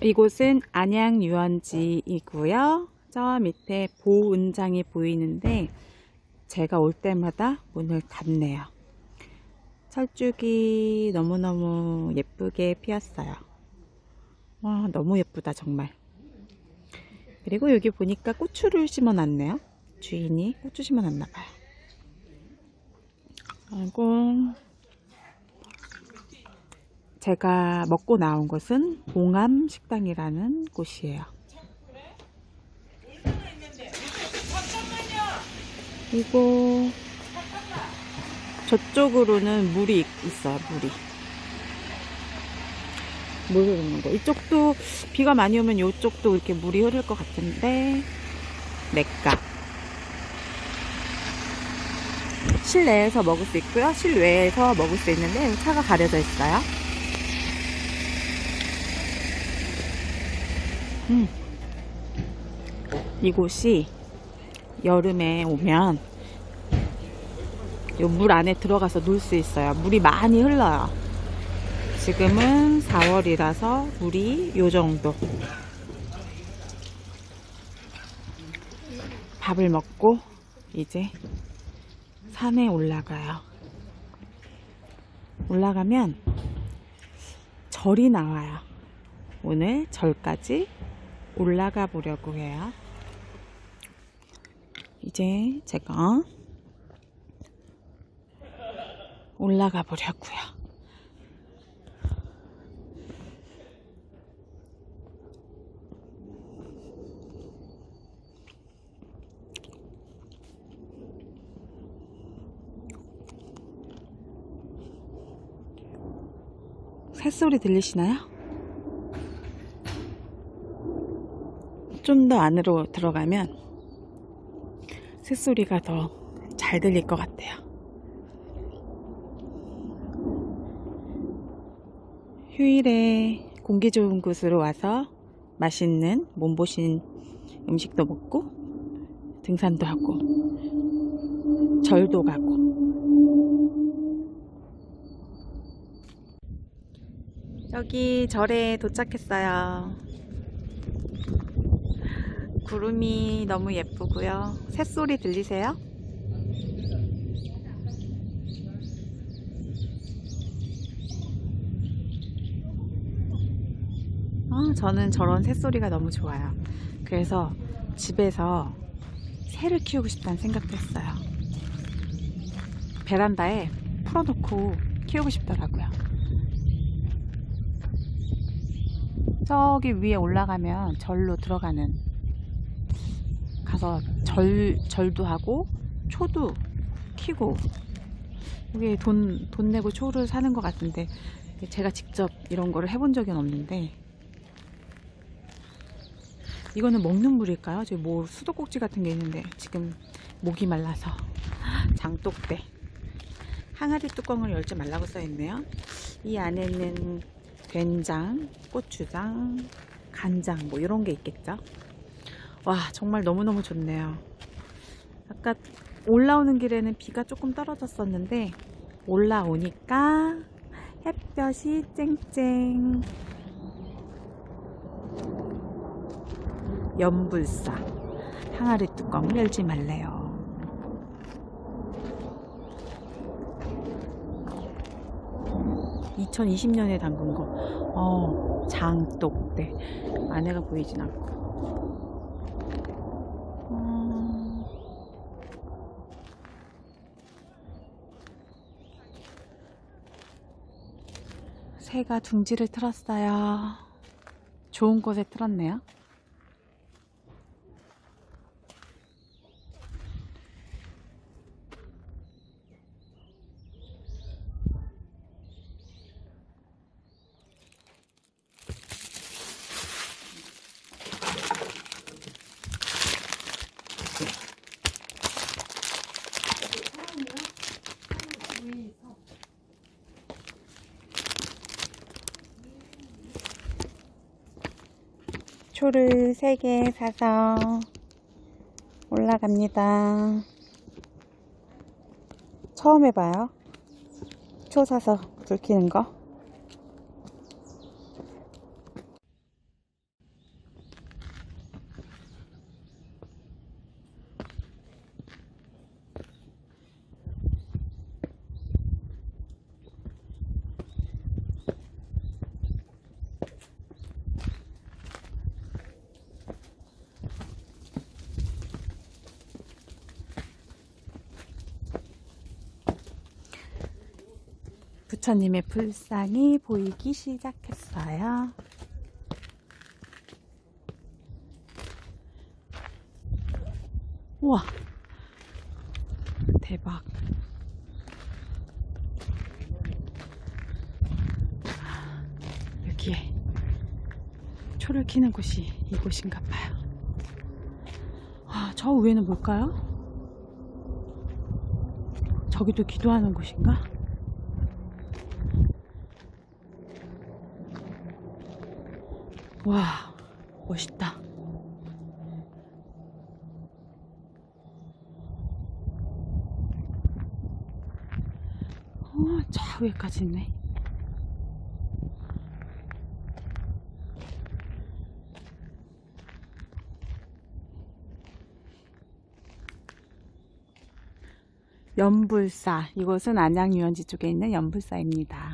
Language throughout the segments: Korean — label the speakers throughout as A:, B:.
A: 이곳은 안양 유원지이고요. 저 밑에 보은장이 보이는데 제가 올 때마다 문을 닫네요. 철쭉이 너무너무 예쁘게 피었어요. 와, 너무 예쁘다, 정말. 그리고 여기 보니까 고추를 심어 놨네요. 주인이 고추 심어 놨나 봐요. 그리고 제가 먹고 나온 곳은 봉암 식당이라는 곳이에요. 그리고 저쪽으로는 물이 있어요, 물이. 물 흐르는 거. 이쪽도 비가 많이 오면 이쪽도 이렇게 물이 흐를 것 같은데, 맥가. 실내에서 먹을 수 있고요. 실외에서 먹을 수 있는데 차가 가려져 있어요. 음. 이곳이 여름에 오면 요물 안에 들어가서 놀 수 있어요. 물이 많이 흘러요. 지금은 4월이라서 물이 요 정도. 밥을 먹고 이제 산에 올라가요. 올라가면 절이 나와요. 오늘 절까지 올라가 보려고 해요. 이제 제가 올라가 보려고요. 새소리 들리시나요? 좀 더 안으로 들어가면 새소리가 더 잘 들릴 것 같아요. 휴일에 공기 좋은 곳으로 와서 맛있는 몸보신 음식도 먹고 등산도 하고 절도 가고 여기 절에 도착했어요. 구름이 너무 예쁘고요. 새소리 들리세요? 아, 저는 저런 새소리가 너무 좋아요. 그래서 집에서 새를 키우고 싶다는 생각도 했어요. 베란다에 풀어놓고 키우고 싶더라고요. 저기 위에 올라가면 절로 들어가는 가서 절 절도 하고 초도 키고 여기 돈돈 내고 초를 사는 것 같은데 제가 직접 이런 거를 해본 적은 없는데 이거는 먹는 물일까요? 저기 뭐 수도꼭지 같은 게 있는데 지금 목이 말라서 장독대 항아리 뚜껑을 열지 말라고 써있네요. 이 안에는 된장, 고추장, 간장 뭐 이런 게 있겠죠. 와 정말 너무너무 좋네요. 아까 올라오는 길에는 비가 조금 떨어졌었는데 올라오니까 햇볕이 쨍쨍. 연불사. 항아리 뚜껑 열지 말래요. (2020년에) 담근 거. 어, 장독대. 안에가 보이진 않고 새가 둥지를 틀었어요. 좋은 곳에 틀었네요 초를 3개 사서 올라갑니다. 처음 해봐요. 초 사서 불 켜는 거. 부처님의 불상이 보이기 시작했어요. 우와, 대박. 여기에 초를 키는 곳이 이곳인가 봐요. 아, 저 위에는 뭘까요? 저기도 기도하는 곳인가? 와, 멋있다. 어, 저 위에까지 있네. 연불사. 이곳은 안양 유원지 쪽에 있는 연불사입니다.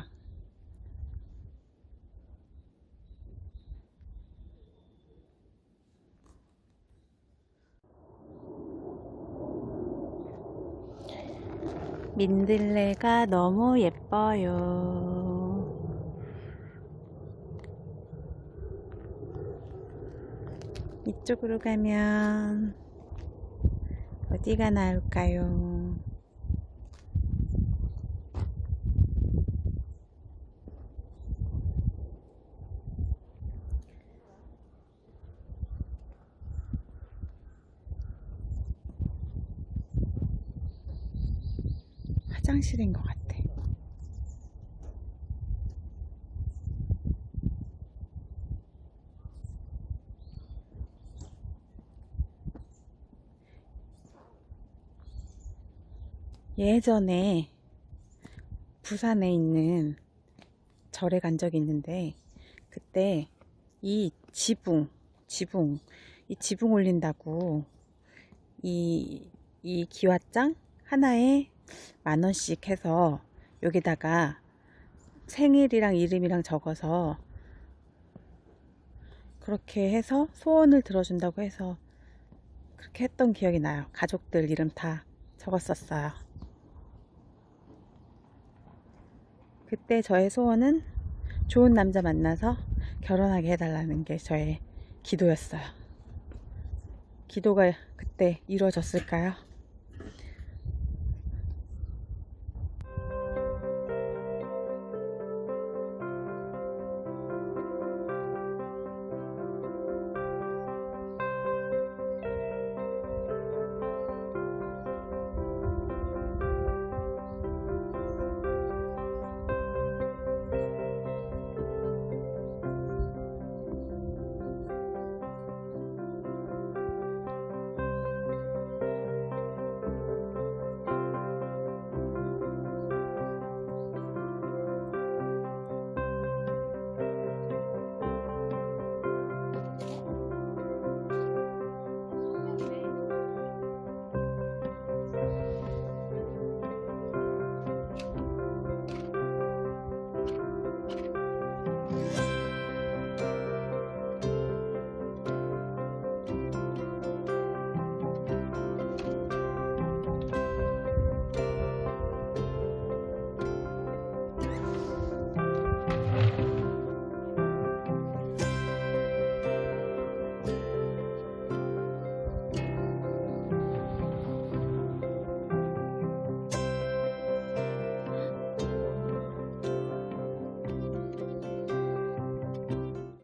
A: 민들레가 너무 예뻐요. 이쪽으로 가면 어디가 나올까요? 화장실인 것 같아. 예전에 부산에 있는 절에 간 적이 있는데 그때 이 지붕, 지붕, 이 지붕 올린다고 이, 이 기와장 하나에 만 원씩 해서 여기다가 생일이랑 이름이랑 적어서 그렇게 해서 소원을 들어준다고 해서 그렇게 했던 기억이 나요. 가족들 이름 다 적었었어요. 그때 저의 소원은 좋은 남자 만나서 결혼하게 해달라는 게 저의 기도였어요. 기도가 그때 이루어졌을까요?